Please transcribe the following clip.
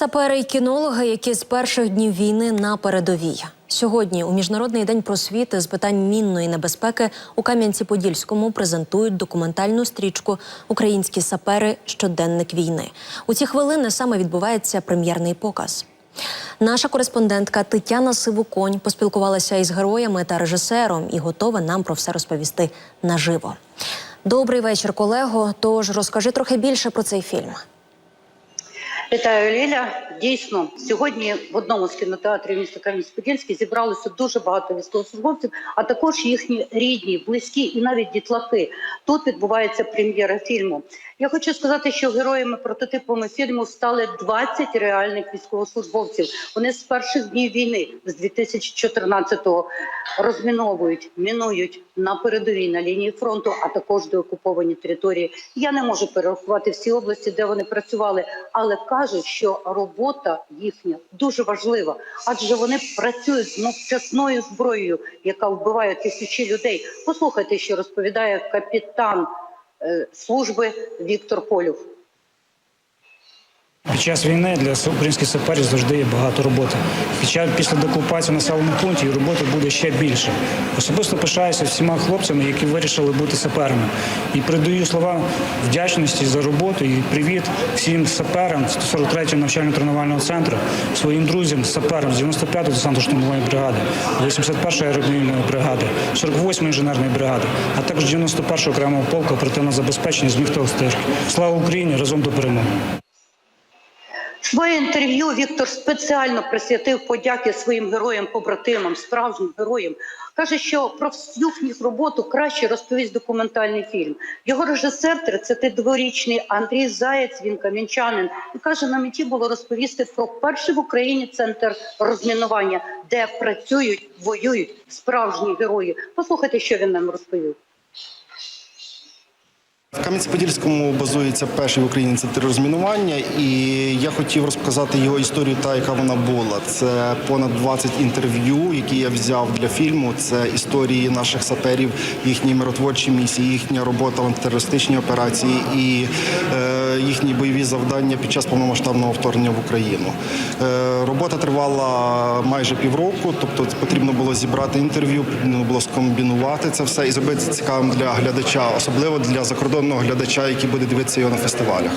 Сапери й кінологи, які з перших днів війни на передовій. Сьогодні у міжнародний день просвіти з питань мінної небезпеки у Кам'янці-Подільському презентують документальну стрічку Українські сапери щоденник війни. У ці хвилини саме відбувається прем'єрний показ. Наша кореспондентка Тетяна Сивуконь поспілкувалася із героями та режисером і готова нам про все розповісти наживо. Добрий вечір, колего. Тож розкажи трохи більше про цей фільм. Вітаю, Ліля. Дійсно, сьогодні в одному з кінотеатрів міста Кам'янець-Подільський зібралося дуже багато військовослужбовців, а також їхні рідні, близькі і навіть дітлахи. Тут відбувається прем'єра фільму. Я хочу сказати, що героями прототипами фільму стали 20 реальних військовослужбовців. Вони з перших днів війни, з 2014-го, розміновують, мінують на передовій на лінії фронту, а також деокуповані території. Я не можу перерахувати всі області, де вони працювали, але кажуть, що робота їхня дуже важлива, адже вони працюють з мовчасною зброєю, яка вбиває тисячі людей. Послухайте, що розповідає капітан е, служби Віктор Полюв. Під час війни для українських саперів завжди є багато роботи. Час після деокупації населених пунктів роботи буде ще більше. Особисто пишаюся всіма хлопцями, які вирішили бути саперами. І передаю слова вдячності за роботу і привіт всім саперам 143-го навчально-тренувального центру, своїм друзям, саперам з 95-ї десантно штурмової бригади, 81-ї аеродинамічної бригади, 48-ї інженерної бригади, а також 91-го окремого полку оперативного забезпечення з стежки. Слава Україні! Разом до перемоги! Своє інтерв'ю Віктор спеціально присвятив подяки своїм героям-побратимам, справжнім героям. Каже, що про всю їх роботу краще розповість документальний фільм. Його режисер, 32-річний Андрій Заєць, він кам'янчанин, і каже, на меті було розповісти про перший в Україні центр розмінування, де працюють, воюють справжні герої. Послухайте, що він нам розповів. В Кам'янці-Подільському базується перший в Україні центр розмінування, і я хотів розказати його історію, та яка вона була. Це понад 20 інтерв'ю, які я взяв для фільму. Це історії наших саперів, їхні миротворчі місії, їхня робота в антитерористичній операції і е, їхні бойові завдання під час повномасштабного вторгнення в Україну. Е, робота тривала майже півроку, тобто потрібно було зібрати інтерв'ю, потрібно було скомбінувати це все і зробити цікавим для глядача, особливо для закордонного глядача, який буде дивитися його на фестивалях.